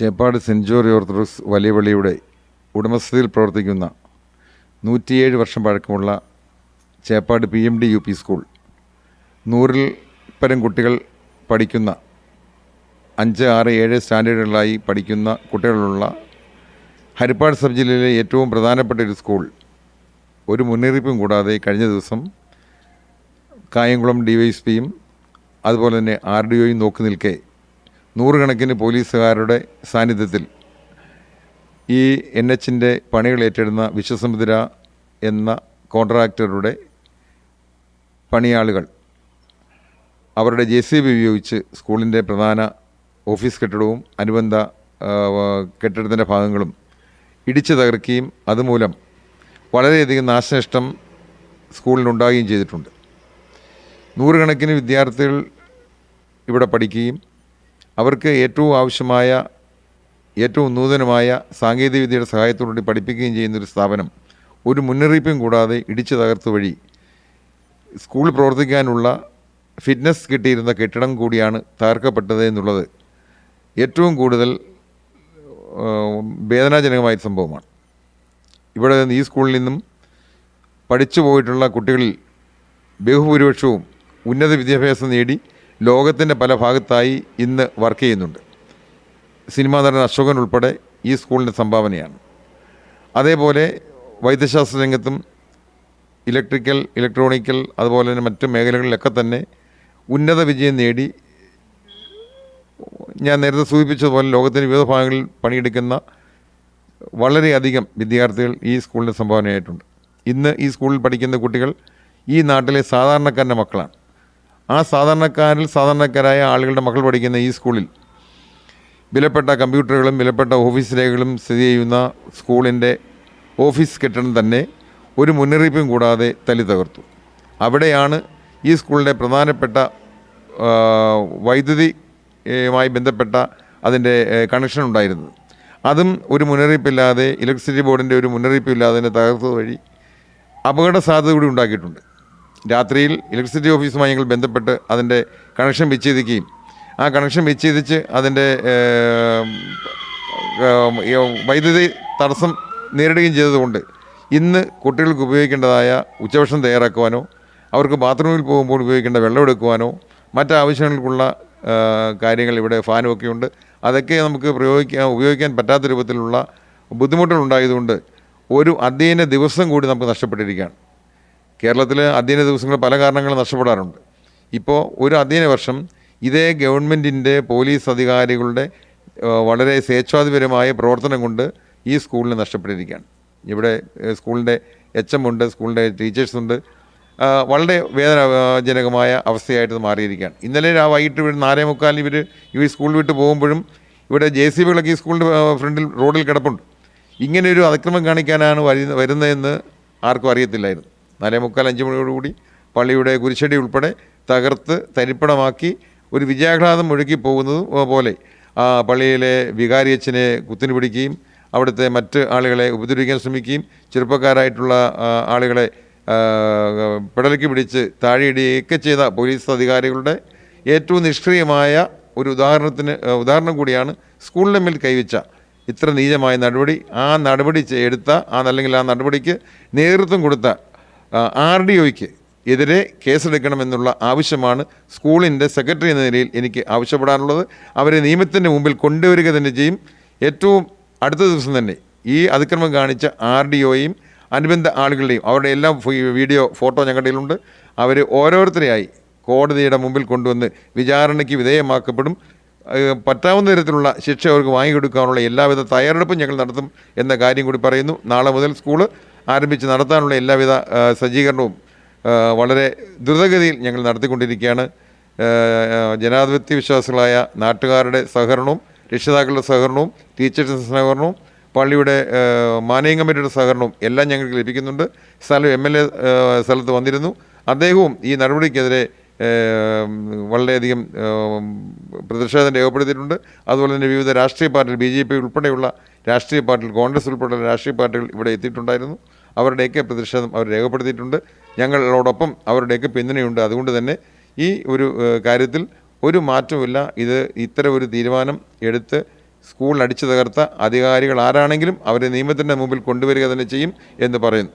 Cheppad saint George orthodox വലിയ പള്ളിയുടെ ഉടമസ്ഥതയിൽ പ്രവർത്തിക്കുന്ന നൂറ്റിയേഴ് വർഷം പഴക്കമുള്ള Cheppad P M D U P school. നൂറിൽ പരം കുട്ടികൾ പഠിക്കുന്ന അഞ്ച് ആറ് ഏഴ് സ്റ്റാൻഡേർഡുകളായി പഠിക്കുന്ന കുട്ടികളുള്ള ഹരിപ്പാട് സബ് ജില്ലയിലെ ഏറ്റവും പ്രധാനപ്പെട്ട ഒരു സ്കൂൾ. ഒരു മുന്നറിയിപ്പും കൂടാതെ കഴിഞ്ഞ ദിവസം കായംകുളം ഡി വൈ എസ് പിയും അതുപോലെ തന്നെ ആർ ഡി ഒയും നോക്കി നിൽക്കെ നൂറുകണക്കിന് പോലീസുകാരുടെ സാന്നിധ്യത്തിൽ ഈ എൻ എച്ചിന്റെ പണികൾ ഏറ്റെടുന്ന വിശ്വസമുദ്ര എന്ന കോൺട്രാക്ടറുടെ പണിയാളുകൾ അവരുടെ ജെ സി ബി ഉപയോഗിച്ച് സ്കൂളിന്റെ പ്രധാന ഓഫീസ് കെട്ടിടവും അനുബന്ധ കെട്ടിടത്തിന്റെ ഭാഗങ്ങളും ഇടിച്ചു തകർക്കുകയും അതുമൂലം വളരെയധികം നാശനഷ്ടം സ്കൂളിനുണ്ടാകുകയും ചെയ്തിട്ടുണ്ട്. നൂറുകണക്കിന് വിദ്യാർത്ഥികൾ ഇവിടെ പഠിക്കുകയും അവർക്ക് ഏറ്റവും ആവശ്യമായ ഏറ്റവും നൂതനമായ സാങ്കേതികവിദ്യയുടെ സഹായത്തോടുകൂടി പഠിപ്പിക്കുകയും ചെയ്യുന്നൊരു സ്ഥാപനം ഒരു മുന്നറിയിപ്പും കൂടാതെ ഇടിച്ചു തകർത്ത് വഴി സ്കൂൾ പ്രവർത്തിക്കാനുള്ള ഫിറ്റ്നസ് കിട്ടിയിരുന്ന കെട്ടിടം കൂടിയാണ് തകർക്കപ്പെട്ടത് എന്നുള്ളത് ഏറ്റവും കൂടുതൽ വേദനാജനകമായ സംഭവമാണ്. ഇവിടെ നിന്ന് ഈ സ്കൂളിൽ നിന്നും പഠിച്ചു പോയിട്ടുള്ള കുട്ടികളിൽ ബഹുഭൂരിപക്ഷവും ഉന്നത വിദ്യാഭ്യാസം നേടി ലോകത്തിന്റെ പല ഭാഗത്തായി ഇന്ന് വർക്ക് ചെയ്യുന്നുണ്ട്. സിനിമാ നടൻ അശോകൻ ഉൾപ്പെടെ ഈ സ്കൂളിന്റെ സംഭാവനയാണ്. അതേപോലെ വൈദ്യശാസ്ത്ര രംഗത്തും ഇലക്ട്രിക്കൽ ഇലക്ട്രോണിക്കൽ അതുപോലെ തന്നെ മറ്റ് മേഖലകളിലൊക്കെ തന്നെ ഉന്നത വിജയം നേടി. ഞാൻ നേരത്തെ സൂചിപ്പിച്ചതുപോലെ ലോകത്തിന്റെ വിവിധ ഭാഗങ്ങളിൽ പണിയെടുക്കുന്ന വളരെയധികം വിദ്യാർത്ഥികൾ ഈ സ്കൂളിന് സംഭാവനയായിട്ടുണ്ട്. ഇന്ന് ഈ സ്കൂളിൽ പഠിക്കുന്ന കുട്ടികൾ ഈ നാട്ടിലെ സാധാരണക്കാരന്റെ മക്കളാണ്. ആ സാധാരണക്കാരിൽ സാധാരണക്കാരായ ആളുകളുടെ മക്കൾ പഠിക്കുന്ന ഈ സ്കൂളിൽ വിലപ്പെട്ട കമ്പ്യൂട്ടറുകളും വിലപ്പെട്ട ഓഫീസ് രേഖകളും സ്ഥിതി ചെയ്യുന്ന സ്കൂളിന്റെ ഓഫീസ് കെട്ടിടം തന്നെ ഒരു മുന്നറിയിപ്പും കൂടാതെ തല്ലി തകർത്തു. അവിടെയാണ് ഈ സ്കൂളിന്റെ പ്രധാനപ്പെട്ട വൈദ്യുതിയുമായി ബന്ധപ്പെട്ട അതിന്റെ കണക്ഷൻ ഉണ്ടായിരുന്നത്. അതും ഒരു മുന്നറിയിപ്പില്ലാതെ ഇലക്ട്രിസിറ്റി ബോർഡിന്റെ ഒരു മുന്നറിയിപ്പില്ലാതെ തന്നെ തകർത്തത് വഴി അപകട സാധ്യത കൂടി ഉണ്ടാക്കിയിട്ടുണ്ട്. രാത്രിയിൽ ഇലക്ട്രിസിറ്റി ഓഫീസുമായി ഞങ്ങൾ ബന്ധപ്പെട്ട് അതിന്റെ കണക്ഷൻ വിച്ഛേദിക്കുകയും. ആ കണക്ഷൻ വിച്ഛേദിച്ച് അതിന്റെ വൈദ്യുതി തടസ്സം നേരിടുകയും ചെയ്തതുകൊണ്ട് ഇന്ന് കുട്ടികൾക്ക് ഉപയോഗിക്കേണ്ടതായ ഉച്ചഭക്ഷണം തയ്യാറാക്കുവാനോ അവർക്ക് ബാത്റൂമിൽ പോകുമ്പോൾ ഉപയോഗിക്കേണ്ട വെള്ളം എടുക്കുവാനോ മറ്റ് ആവശ്യങ്ങൾക്കുള്ള കാര്യങ്ങൾ ഇവിടെ ഫാനും ഒക്കെ ഉണ്ട്. അതൊക്കെ നമുക്ക് പ്രയോഗിക്കാൻ ഉപയോഗിക്കാൻ പറ്റാത്ത രൂപത്തിലുള്ള ബുദ്ധിമുട്ടുകൾ ഉണ്ടായതുകൊണ്ട് ഒരു അധ്യയന ദിവസം കൂടി നമുക്ക് നഷ്ടപ്പെട്ടിരിക്കുകയാണ്. കേരളത്തിൽ അധ്യയന ദിവസങ്ങൾ പല കാരണങ്ങളും നഷ്ടപ്പെടാറുണ്ട്. ഇപ്പോൾ ഒരു അധ്യയന വർഷം ഇതേ ഗവൺമെന്റിന്റെ പോലീസ് അധികാരികളുടെ വളരെ സ്വേച്ഛാധിപരമായ പ്രവർത്തനം കൊണ്ട് ഈ സ്കൂളിന് നഷ്ടപ്പെട്ടിരിക്കുകയാണ്. ഇവിടെ സ്കൂളിന്റെ എച്ച് എം ഉണ്ട് സ്കൂളിന്റെ ടീച്ചേഴ്സ് ഉണ്ട്. വളരെ വേദനാജനകമായ അവസ്ഥയായിട്ട് മാറിയിരിക്കുകയാണ്. ഇന്നലെ ആ വൈകിട്ട് ഇവിടെ നാലേ മുക്കാലിന് ഇവർ ഈ സ്കൂൾ വിട്ട് പോകുമ്പോഴും ഇവിടെ ജെ സി ബികളൊക്കെ ഈ സ്കൂളിന്റെ ഫ്രണ്ടിൽ റോഡിൽ കിടപ്പുണ്ട്. ഇങ്ങനെ ഒരു അതിക്രമം കാണിക്കാനാണ് വരുന്ന വരുന്നതെന്ന് ആർക്കും അറിയത്തില്ലായിരുന്നു. നാലേ മുക്കാൽ അഞ്ച് മണിയോടുകൂടി പള്ളിയുടെ കുരിശടി ഉൾപ്പെടെ തകർത്ത് തരിപ്പണമാക്കി ഒരു വിജയാഹ്ലാദം ഒഴുക്കി പോകുന്നതും പോലെ ആ പള്ളിയിലെ വികാരിയച്ഛനെ കുത്തിനു പിടിക്കുകയും അവിടുത്തെ മറ്റ് ആളുകളെ ഉപദ്രവിക്കാൻ ശ്രമിക്കുകയും ചെറുപ്പക്കാരായിട്ടുള്ള ആളുകളെ ആ, പിടലയ്ക്ക് പിടിച്ച് താഴെയിടുകയൊക്കെ ചെയ്ത പോലീസ് അധികാരികളുടെ ഏറ്റവും നിഷ്ക്രിയമായ ഒരു ഉദാഹരണത്തിന് ഉദാഹരണം കൂടിയാണ് സ്കൂളിന്റെ മേൽ കൈവച്ച ഇത്ര നീചമായ നടപടി. ആ നടപടി എടുത്ത ആ അല്ലെങ്കിൽ ആ നടപടിക്ക് നേതൃത്വം കൊടുത്ത ആർ ഡി ഒയ്ക്ക് എതിരെ കേസെടുക്കണമെന്നുള്ള ആവശ്യമാണ് സ്കൂളിന്റെ സെക്രട്ടറി എന്ന നിലയിൽ എനിക്ക് ആവശ്യപ്പെടാനുള്ളത് അവരെ നിയമത്തിന്റെ മുമ്പിൽ കൊണ്ടുവരിക തന്നെ ചെയ്യും. ഏറ്റവും അടുത്ത ദിവസം തന്നെ ഈ അതിക്രമം കാണിച്ച ആർ ഡി ഒയും അനുബന്ധ ആളുകളുടെയും അവരുടെ എല്ലാം വീഡിയോ ഫോട്ടോ ഞങ്ങളുടെ കയ്യിലുണ്ട്. അവർ ഓരോരുത്തരെയായി കോടതിയുടെ മുമ്പിൽ കൊണ്ടുവന്ന് വിചാരണയ്ക്ക് വിധേയമാക്കപ്പെടും. പറ്റാവുന്ന തരത്തിലുള്ള ശിക്ഷ അവർക്ക് വാങ്ങിക്കൊടുക്കാനുള്ള എല്ലാവിധ തയ്യാറെടുപ്പും ഞങ്ങൾ നടത്തും എന്ന കാര്യം കൂടി പറയുന്നു. നാളെ മുതൽ സ്കൂൾ ആരംഭിച്ച് നടത്താനുള്ള എല്ലാവിധ സജ്ജീകരണവും വളരെ ദ്രുതഗതിയിൽ ഞങ്ങൾ നടത്തിക്കൊണ്ടിരിക്കുകയാണ്. ജനാധിപത്യ വിശ്വാസികളായ നാട്ടുകാരുടെ സഹകരണവും രക്ഷിതാക്കളുടെ സഹകരണവും ടീച്ചേഴ്സിന്റെ സഹകരണവും പള്ളിയുടെ മാനേയം കമ്മിറ്റിയുടെ സഹകരണവും എല്ലാം ഞങ്ങൾക്ക് ലഭിക്കുന്നുണ്ട്. സ്ഥലം എം എൽ എ സ്ഥലത്ത് വന്നിരുന്നു. അദ്ദേഹവും ഈ നടപടിക്കെതിരെ വളരെയധികം പ്രതിഷേധം രേഖപ്പെടുത്തിയിട്ടുണ്ട്. അതുപോലെ തന്നെ വിവിധ രാഷ്ട്രീയ പാർട്ടികൾ ബി ജെ പി ഉൾപ്പെടെയുള്ള രാഷ്ട്രീയ പാർട്ടികൾ കോൺഗ്രസ് ഉൾപ്പെടെയുള്ള രാഷ്ട്രീയ പാർട്ടികൾ ഇവിടെ എത്തിയിട്ടുണ്ടായിരുന്നു. അവരുടെയൊക്കെ പ്രതിഷേധം അവർ രേഖപ്പെടുത്തിയിട്ടുണ്ട്. ഞങ്ങളോടൊപ്പം അവരുടെയൊക്കെ പിന്തുണയുണ്ട്. അതുകൊണ്ട് തന്നെ ഈ ഒരു കാര്യത്തിൽ ഒരു മാറ്റവുമില്ല. ഇത് ഇത്തരം ഒരു തീരുമാനം എടുത്ത് സ്കൂളിൽ അടിച്ചു തകർത്ത അധികാരികൾ ആരാണെങ്കിലും അവരെ നിയമത്തിന്റെ മുമ്പിൽ കൊണ്ടുവരിക തന്നെ ചെയ്യും എന്ന് പറയുന്നു.